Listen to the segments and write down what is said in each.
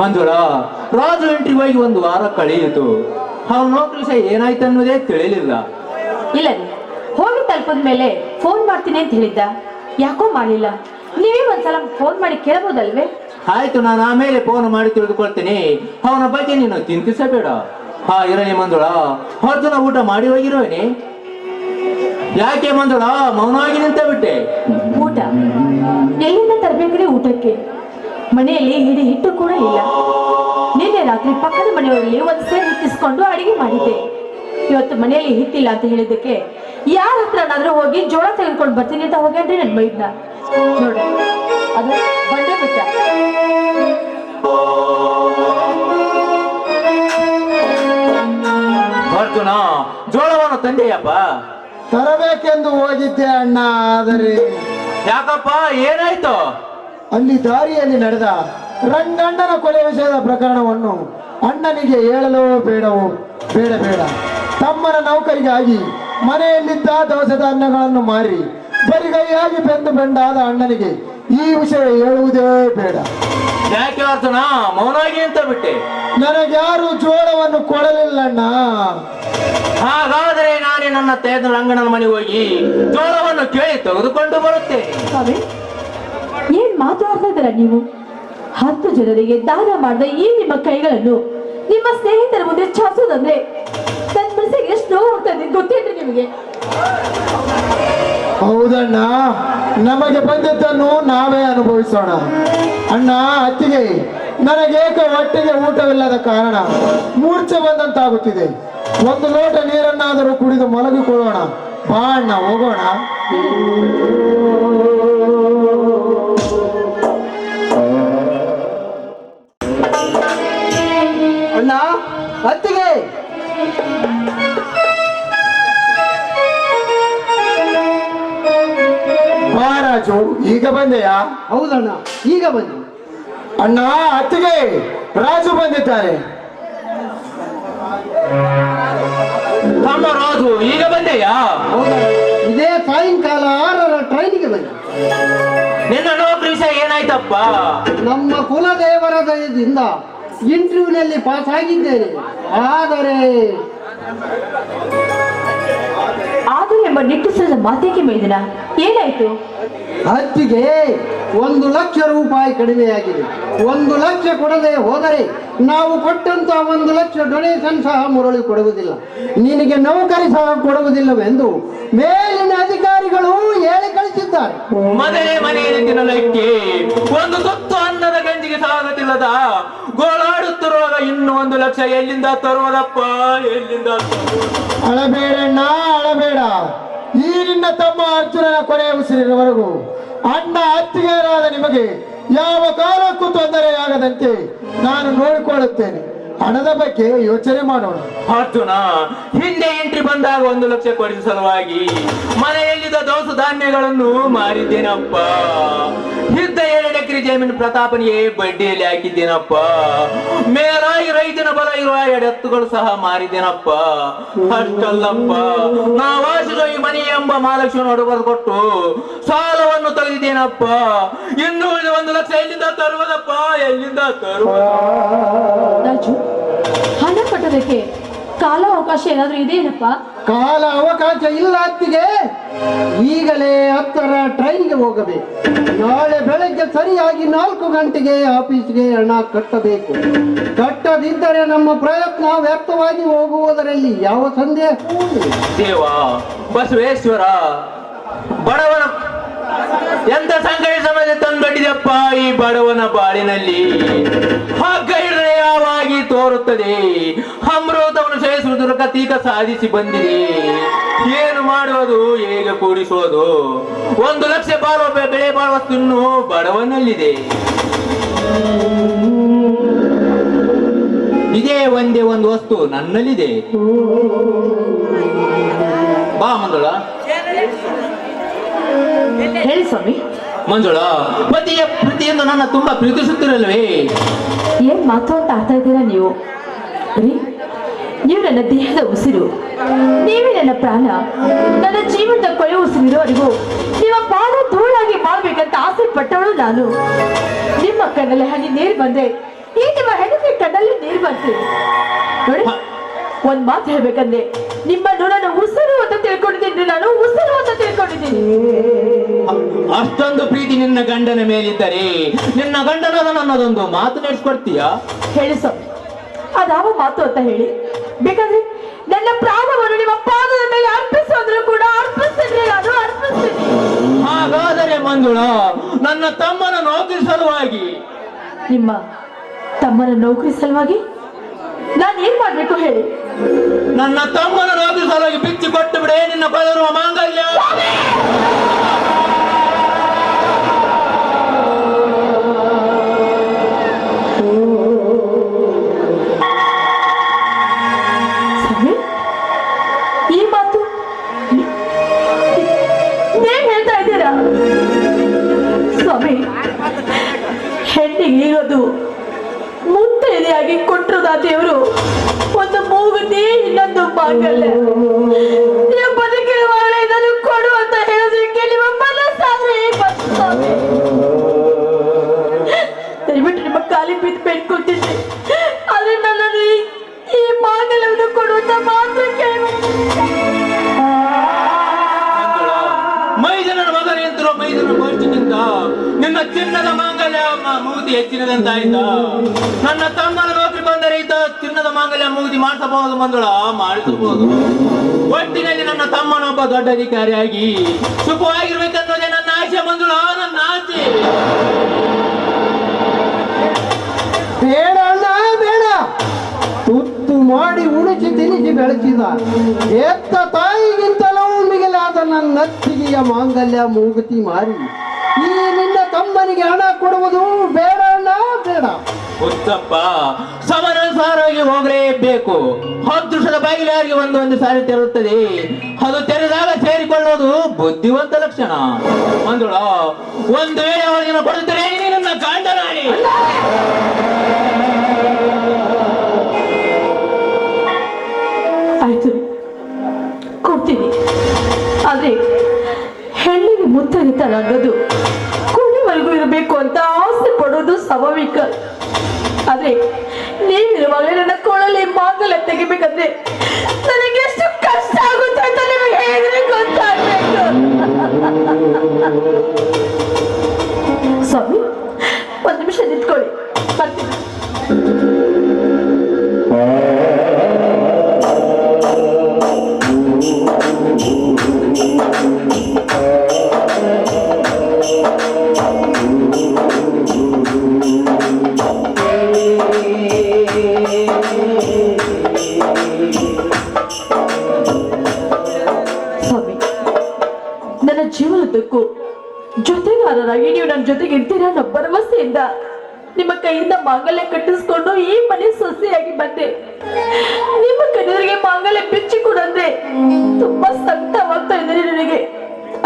ಮಂಜುಳ Raju entry ಹೋಗಿ ಒಂದು ವಾರ ಕಳೆಯಿತು. ಅವ್ರ ನೌಕರಿ ಸಹ ಏನಾಯ್ತು ಅನ್ನೋದೇ ತಿಳಿಲಿಲ್ಲ. ಇಲ್ಲ ರೀ ಹೋಗಿ ತಲುಪದ ಮೇಲೆ ಫೋನ್ ಮಾಡ್ತೀನಿ ಅಂತ ಹೇಳಿದ್ದ. ಯಾಕೋ ಮಾಡಲಿಲ್ಲ. ನೀವೇ ಒಂದ್ಸಲ ಫೋನ್ ಮಾಡಿ ಕೇಳಬಹುದಲ್ವೇ ಆಯ್ತು ನಾನು ಆಮೇಲೆ ಫೋನ್ ಮಾಡಿ ತಿಳಿದುಕೊಳ್ತೇನೆ. ಅವನ ಬಗ್ಗೆ ನೀನು ಚಿಂತಿಸಬೇಡ. ಹಾ ಇರಲಿ ಮಂಜುಳ ಹೊರತನ ಊಟ ಮಾಡಿ ಹೋಗಿರುವೇನೆ ಯಾಕೆ ಮಂಜುಳ ಮೌನವಾಗಿ ನಿಂತ ಬಿಟ್ಟೆ? ಊಟ? ಎಲ್ಲಿಂದ ತರಬೇಕ್ರಿ ಊಟಕ್ಕೆ? ಮನೆಯಲ್ಲಿ ಹಿಡಿ ಹಿಟ್ಟು ಕೂಡ ಇಲ್ಲ. ನಿನ್ನೆ ರಾತ್ರಿ ಪಕ್ಕದ ಮನೆಯವರಲ್ಲಿ ಒಂದು ಸೇರು ಹಿಟ್ಟಿಸ್ಕೊಂಡು ಅಡಿಗೆ ಮಾಡಿದ್ದೆ. ಇವತ್ತು ಮನೆಯಲ್ಲಿ ಹಿಟ್ಟಿಲ್ಲ ಅಂತ ಹೇಳಿದ್ದಕ್ಕೆ ಯಾರ ಹತ್ರನಾದ್ರೂ ಹೋಗಿ ಜೋಳ ತೆಗೆದುಕೊಂಡು ಬರ್ತೀನಿ ಅಂತ ಹೋಗ್ಯಾನ್ರಿ ನನ್ ಮೈದ್ನ. ನೋಡಿ ಅದು ಬಂದೆ ಬಿಟ್ಟ. ಅರ್ಜುನ ಜೋಳವನ್ನು ತಂದೆಯಪ್ಪ. ತರಬೇಕೆಂದು ಹೋಗಿದ್ದೆ ಅಣ್ಣ ಆದರೆ ಯಾಕಪ್ಪ ಏನಾಯ್ತು? ಅಲ್ಲಿ ದಾರಿಯಲ್ಲಿ ನಡೆದ ರಂಗಣ್ಣನ ಕೊಲೆ ವಿಷಯದ ಪ್ರಕರಣವನ್ನು ಅಣ್ಣನಿಗೆ ಹೇಳಲೋ ಬೇಡವೋ ಬೇಡ ಬೇಡ. ತಮ್ಮನ ನೌಕರಿಗಾಗಿ ಮನೆಯಲ್ಲಿದ್ದ ದವಸ ಧಾನ್ಯಗಳನ್ನು ಮಾರಿ ಬರಿಗೈಯಾಗಿ ಬೆಂದು ಬೆಂಡಾದ ಅಣ್ಣನಿಗೆ ಈ ವಿಷಯ ಹೇಳುವುದೇ ಬೇಡ. ಯಾಕೆ ಅರ್ಜುನ ಮೌನವಾಗಿ ಅಂತ ಬಿಟ್ಟೆ. ನನಗ್ಯಾರು ಜೋಳವನ್ನು ಕೊಡಲಿಲ್ಲಣ್ಣ. ಹಾಗಾದರೆ ನಾನೇ ನನ್ನ ತೇದ ರಂಗಣ್ಣನ ಮನೆಗೆ ಹೋಗಿ ಜೋಳವನ್ನು ಕೇಳಿ ತೆಗೆದುಕೊಂಡು ಬರುತ್ತೆ ಏನ್ ಮಾತಾಡ್ತಾ ನೀವು? ಹತ್ತು ಜನರಿಗೆ ದಾನ ಮಾಡಿದ ಈ ನಿಮ್ಮ ಕೈಗಳನ್ನು ನಿಮ್ಮ ಸ್ನೇಹಿತರ ಮುಂದೆ ಚಾಸೋದಂದ್ರೆ ನನ್ನ ಮನಸ್ಸಿಗೆ ಎಷ್ಟು ನೋವು ಆಗ್ತದೆ ಗೊತ್ತೇನ್ರಿ ನಿಮಗೆ? ಹೌದಣ್ಣ, ನಮಗೆ ಬಂದದ್ದನ್ನು ನಾವೇ ಅನುಭವಿಸೋಣ. ಅಣ್ಣ, ಅತ್ತಿಗೆ ನನಗೇಕ ಹೊಟ್ಟೆಗೆ ಊಟವಿಲ್ಲದ ಕಾರಣ ಮೂರ್ಛೆ ಬಂದಂತಾಗುತ್ತಿದೆ. ಒಂದು ಲೋಟ ನೀರನ್ನಾದರೂ ಕುಡಿದು ಮಲಗಿಕೊಳ್ಳೋಣ. ಬಾ ಅಣ್ಣ, ಹೋಗೋಣ. ಅಣ್ಣ ಅತ್ತಿಗೆ ಮಹಾರಾಜು ಈಗ ಬಂದೆಯಾ? ಹೌದಣ್ಣ ಈಗ ಬನ್ನಿ ಅಣ್ಣ ಅತ್ತಿಗೆ ರಾಜು ಬಂದಿದ್ದಾರೆ. ತಮ್ಮ ರಾಜು ಈಗ ಬಂದೆಯಾ? ಇದೇ ಸಾಯಂಕಾಲ ಆರರ ಟ್ರೈನಿಗೆ ಬನ್ನಿ ನಿನ್ನ ನೌಕರಿ ವಿಷಯ ಏನಾಯ್ತಪ್ಪ? ನಮ್ಮ ಕುಲದೇವರ ದಯದಿಂದ ಇಂಟರ್ವ್ಯೂನಲ್ಲಿ ಪಾಸ್ ಆಗಿದ್ದೇನೆ. ಆದರೆ ಆದರೆ ಎಂಬ ನಿಟ್ಟುಸಿರದ ಮಾತಿಗೆ ಮೇದಿನ? ಏನಾಯ್ತು? ಹತ್ತಿಗೆ ಒಂದು ಲಕ್ಷ ರೂಪಾಯಿ ಕಡಿಮೆಯಾಗಿದೆ. ಒಂದು ಲಕ್ಷ ಕೊಡದೆ ಹೋದರೆ ನಾವು ಕೊಟ್ಟಂತ ಒಂದು ಲಕ್ಷ ಡೊನೇಷನ್ ಸಹ ಮುರಳಿ ಕೊಡುವುದಿಲ್ಲ. ನಿನಗೆ ನೌಕರಿ ಸಹ ಕೊಡುವುದಿಲ್ಲವೆಂದು ಮೇಲಿನ ಅಧಿಕಾರಿಗಳು ಹೇಳಿ ಕಳಿಸಿದ್ದಾರೆ ಮನೆ ಮನೆಯಲ್ಲಿ ತಿನ್ನಲಿಕ್ಕೆ ಒಂದು ತುತ್ತು ಅನ್ನದ ಗಂಜಿಗೆ ಸಾಗತಿಲ್ಲದ ಗೋಳಾಡುತ್ತಿರುವಾಗ ಇನ್ನು ಒಂದು ಲಕ್ಷ ಎಲ್ಲಿಂದ ತರುವುದಪ್ಪ? ಎಲ್ಲಿಂದ? ಅಳಬೇಡಣ್ಣ ಅಳಬೇಡ. ಈ ನಿನ್ನ ತಮ್ಮ ಅರ್ಜುನನ ಕೊನೆಯ ಉಸಿರಿನವರೆಗೂ ಅಣ್ಣ ಅತ್ತಿಗೆಯರಾದ ನಿಮಗೆ ಯಾವ ಕಾಲಕ್ಕೂ ತೊಂದರೆಯಾಗದಂತೆ ನಾನು ನೋಡಿಕೊಳ್ಳುತ್ತೇನೆ. ಹಣದ ಬಗ್ಗೆ ಯೋಚನೆ ಮಾಡೋಣ. ಅರ್ಜುನ ಹಿಂದೆ ಎಂಟ್ರಿ ಬಂದಾಗ ಒಂದು ಲಕ್ಷ ಕೊಡಿಸುವ ಸಲುವಾಗಿ ಮನೆಯಲ್ಲಿದ್ದ ದೋಸ ಧಾನ್ಯಗಳನ್ನು ಮಾರಿದ್ದೇನಪ್ಪ. ಜಮೀನು ಪ್ರತಾಪನಿಗೆ ಬಡ್ಡಿಯಲ್ಲಿ ಹಾಕಿದ್ದೇನಪ್ಪ? ಮೇಲಾಗಿ ರೈತನ ಬಲ ಇರುವ ಎಡೆತ್ತುಗಳು ಸಹ ಮಾರಿದ್ದೇನಪ್ಪ? ಅಷ್ಟಲ್ಲಪ್ಪ ನಾವಾಸಿದ ಈ ಮನೆ ಎಂಬ ಮಹಾಲಕ್ಷ್ಮಿ ನೋಡಬಾರ್ದು ಕೊಟ್ಟು ಸಾಲವನ್ನು ತೆಗೆದಿದ್ದೇನಪ್ಪ? ಇನ್ನು ಒಂದು ಲಕ್ಷ ಎಲ್ಲಿಂದ ತರುವುದಪ್ಪ? ಎಲ್ಲಿಂದ ತರುವ ಹಣ ಅವಕಾಶ ಏನಾದ್ರೂ ಇದೆಯೇನಪ್ಪ? ಕಾಲ ಅವಕಾಶ ಇಲ್ಲ ಅತ್ತಿಗೆ. ಈಗಲೇ ಹತ್ತರ ಟ್ರೈನ್ಗೆ ಹೋಗಬೇಕು. ನಾಳೆ ಬೆಳಗ್ಗೆ ಸರಿಯಾಗಿ ನಾಲ್ಕು ಗಂಟೆಗೆ ಆಫೀಸ್ಗೆ ಹಣ ಕಟ್ಟಬೇಕು. ಕಟ್ಟದಿದ್ದರೆ ನಮ್ಮ ಪ್ರಯತ್ನ ವ್ಯರ್ಥವಾಗಿ ಹೋಗುವುದರಲ್ಲಿ ಯಾವ ಸಂದೇಹ? ಸೇವಾ ಬಸವೇಶ್ವರ, ಬಡವನ, ಎಂತ ಸಂಕಟ ಸಮಾಜ ತಂದೊಡ್ಡಿದಪ್ಪ ಈ ಬಡವನ ಬಾಳಿನಲ್ಲಿ? ಹಗ್ಗೈರ್ಯವಾಗಿ ತೋರುತ್ತದೆ. ಅಮೃತವನ್ನು ಸೇವಿಸುವುದರ ಕತೀತ ಸಾಧಿಸಿ ಬಂದಿದೆ. ಏನು ಮಾಡುವುದು? ಹೇಗೆ ಕೂಡಿಸೋದು ಒಂದು ಲಕ್ಷ ಬಾಳುವ ಬೆಳೆ ಬಾಳುವಷ್ಟು ಇನ್ನು ಬಡವನಲ್ಲಿದೆ. ಇದೇ ಒಂದೇ ಒಂದು ವಸ್ತು ನನ್ನಲ್ಲಿದೆ. ಬಾ ಮಂಜುಳ. ಹೇಳಿ ಸ್ವಾಮಿ. ಮಂಜುಳ ಪತಿಯ ಪ್ರೀತಿಯಿಂದ ನನ್ನ ತುಂಬಾ ಪ್ರೀತಿಸುತ್ತಿರಲ್ವೇ? ಏನ್ ಮಾತು ಅಂತ ಆಡ್ತಾ ಇದ್ದೀರಾ ನೀವು? ರೀ ನೀವು ನನ್ನ ದೇಹದ ಉಸಿರು ನೀವೇ ನನ್ನ ಪ್ರಾಣ ನನ್ನ ಜೀವನದ ಕೊಳೆ ಉಸಿರಿರೋವರೆಗೂ ನಿಮ್ಮ ಪಾದ ಧೂಳಾಗಿ ಮಾಡ್ಬೇಕಂತ ಆಸೆ ಪಟ್ಟವಳು ನಾನು. ನಿಮ್ಮ ಕಣ್ಣಲ್ಲಿ ಹನಿ ನೀರು ಬಂದೆ ಈ ನಿಮ್ಮ ಹೆಂಡತಿ ಕಣ್ಣಲ್ಲಿ ನೀರು ಬರ್ತೀನಿ ನೋಡಿ. ಒಂದ್ ಮಾತು ಹೇಳ್ಬೇಕಂದ್ರೆ ನಿಮ್ಮನ್ನು ನಾನು ಉಸಿರು ಅಂತ ತಿಳ್ಕೊಂಡಿದ್ದೀನಿ ನಾನು ಉಸಿರು ಅಂತ ತಿಳ್ಕೊಂಡಿದ್ದೀನಿ. ಅಷ್ಟೊಂದು ಪ್ರೀತಿ ನಿನ್ನ ಗಂಡನ ಮೇಲಿದ್ದರೆ ನಿನ್ನ ಗಂಡನ ನನ್ನದೊಂದು ಮಾತು ನಡೆಸ್ಕೊಡ್ತೀಯಾ? ಹೇಳಿ ಸ್ವಾಮಿ ಅದಾವ ಮಾತು ಅಂತ ಹೇಳಿ. ಬೇಕಾದ್ರೆ ನನ್ನ ಪ್ರಾಣವನ್ನು ನಿಮ್ಮ ಪಾದದ ಮೇಲೆ ಅರ್ಪಿಸೋದ್ರು ಕೂಡ ಅರ್ಪಿಸ್ತೀನಿ ನಾನು ಅರ್ಪಿಸ್ತೀನಿ. ಹಾಗಾದರೆ ಮಂಜುಳ ನನ್ನ ತಮ್ಮನ ನೌಕರಿ ಸಲುವಾಗಿ? ನಿಮ್ಮ ತಮ್ಮನ ನೌಕರಿ ಸಲುವಾಗಿ? ನಾನು ಏನ್ ಮಾಡ್ಬೇಕು ಹೇಳಿ? ನನ್ನ ತಮ್ಮನ ರಾಜ್ಯ ಸಾಲಾಗಿ ಬಿಚ್ಚಿ ಕೊಟ್ಟು ಬಿಡೆ ನಿನ್ನ ಕೊಳರುವ ಮಾಂಗಲ್ಯ. ಅಂತ ನಿಮ್ಮ ಕಾಲಿ ಬಿದ್ದು ಬೇಡ್ಕೊಳ್ತಿದ್ದೆ ಆದ್ರೆ ಈ- ಮಾಂಗಲ್ಯವನ್ನು ಕೊಡುವಂತ ಮಾತ್ರ ಕೇಳಿ. ಮೈದನ ಮಗ ನಿಂತಿರೋ ಮೈದನ ನಿನ್ನ ಚಿನ್ನದ ಮಾಂಗಲ್ಯ ಮೂತಿ ಹೆಚ್ಚಿನದಂತಾಯ್ತ? ನನ್ನ ತಮ್ಮನ ನೌಕರಿ ತಿನ್ನದ ಮಾಂಗಲ್ಯ ಮುಗಿದು ಮಾಡಿಸಬಹುದು ಮಂದುಳ ಮಾಡಿಸಬಹುದು. ಒಟ್ಟಿನಲ್ಲಿ ನನ್ನ ತಮ್ಮನೊಬ್ಬ ದೊಡ್ಡ ಅಧಿಕಾರಿಯಾಗಿ ಸುಖವಾಗಿರ್ಬೇಕನ್ನೋದೇ ನನ್ನ ಆಸೆ ಮಂದುಳ ನನ್ನ ಆಸೆ. ಬೇಡ ಅಣ್ಣ ಬೇಡ. ತುತ್ತು ಮಾಡಿ ಉಣಿಸಿ ತಿನಿಸಿ ಬೆಳೆಸಿದ ಎತ್ತ ತಾಯಿಗಿಂತಲೂ ಮಿಗಿಲಾದ ನನ್ನ ಅತ್ತಿಗೆಯ ಮಾಂಗಲ್ಯ ಮೂಗುತಿ ಮಾರಿ. ಈ ನಿನ್ನ ತಮ್ಮನಿಗೆ ಹಣ ಕೊಡುವುದು ಬೇಡ ಅಣ್ಣ ಬೇಡ. ಉತ್ತಪ್ಪ ಸಮನಾನುಸಾರವಾಗಿ ಹೋಗಲೇಬೇಕು. ಅದೃಷ್ಟದ ಬಾಗಿಲು ಯಾರಿಗೆ ಒಂದು ಒಂದು ಸಾರಿ ತೆರಳುತ್ತದೆ? ಅದು ತೆರೆದಾಗ ಸೇರಿಕೊಳ್ಳೋದು ಬುದ್ಧಿವಂತ ಲಕ್ಷಣ. ಅಂದಳು ಒಂದು ವೇಳೆ ಅವಳಿಗೆ ಕೊಡುತ್ತಾರೆ ನನ್ನ ಕಾಂಡನಾಡಿ ಆಯ್ತು. ಕೊಡ್ತೀನಿ. ಆದ್ರೆ ಹೆಣ್ಣಿಗೆ ಮುತ್ತರಿತಾರ ನಗದು ಕೊನೆವರೆಗೂ ಇರಬೇಕು ಅಂತ ಆಸೆ ಪಡೋದು ಸ್ವಾಭಾವಿಕ. ಆದ್ರೆ ಮಾಂಗಲ್ಯ ತೆಗಿಬೇಕಂದ್ರೆ ನನಗೆ ಎಷ್ಟು ಕಷ್ಟ ಆಗುತ್ತೆ ಅಂತ ನಿಮಗೆ ಹೇಳಿದ್ರೆ ಗೊತ್ತಾಗ್ಬೇಕು. ಜೊತೆಗೆ ಇರ್ತೀರಾ ಅನ್ನೋ ಭರವಸೆಯಿಂದ ನಿಮ್ಮ ಕೈಯಿಂದ ಮಾಂಗಲ್ಯ ಕಟ್ಟಿಸ್ಕೊಂಡು ಈ ಮನೆ ಸೊಸೆಯಾಗಿ ಬಂದೆ. ನಿಮ್ಮ ಕಣ್ಣರಿಗೆ ಮಾಂಗಲ್ಯ ಬಿಚ್ಚಿ ಕೊಡಂದ್ರೆ ತುಂಬಾ ಸಂಕಟವಾಗ್ತಾ ಇದ್ದೀರಿ ನನಗೆ.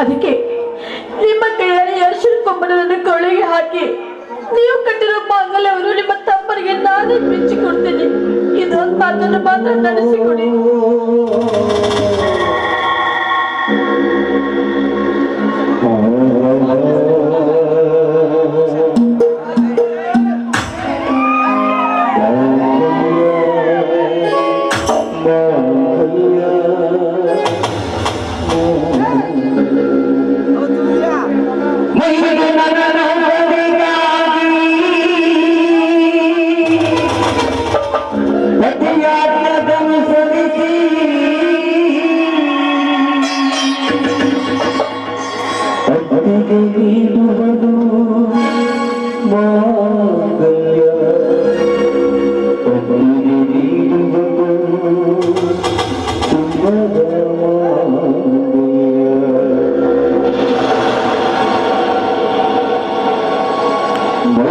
ಅದಕ್ಕೆ ನಿಮ್ಮ ಕೈಯಲ್ಲಿ ಅರ್ಶಿನ ಕೊಂಬನನ್ನು ಕೊಳೆಗೆ ಹಾಕಿ ನೀವು ಕಟ್ಟಿರೋ ಮಾಂಗಲ್ಯವನ್ನು ನಿಮ್ಮ ತಮ್ಮನಿಗೆ ನಾನೇ ಬಿಚ್ಚಿ ಕೊಡ್ತೀನಿ ಇದೊಂದು ಮಾತನ್ನು ಮಾತ್ರ ನಡೆಸಿಕೊಡಿ. ಮಾಂಗಲ್ಯ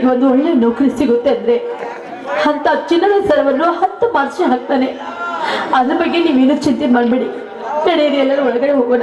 ನನಗೆ ಒಂದು ಒಳ್ಳೆ ನೌಕರಿ ಸಿಗುತ್ತೆ ಅಂದ್ರೆ ಅಂತ ಚಿನ್ನದ ಸರವನ್ನು ಹತ್ತು ಮಾರ್ಚ್ ಹಾಕ್ತಾನೆ. ಅದ್ರ ಬಗ್ಗೆ ನೀವೇನು ಚಿಂತೆ ಮಾಡಬೇಡಿ. ನಡೆಯಿರಿ ಎಲ್ಲರೂ ಒಳಗಡೆ ಹೋಗೋಣ.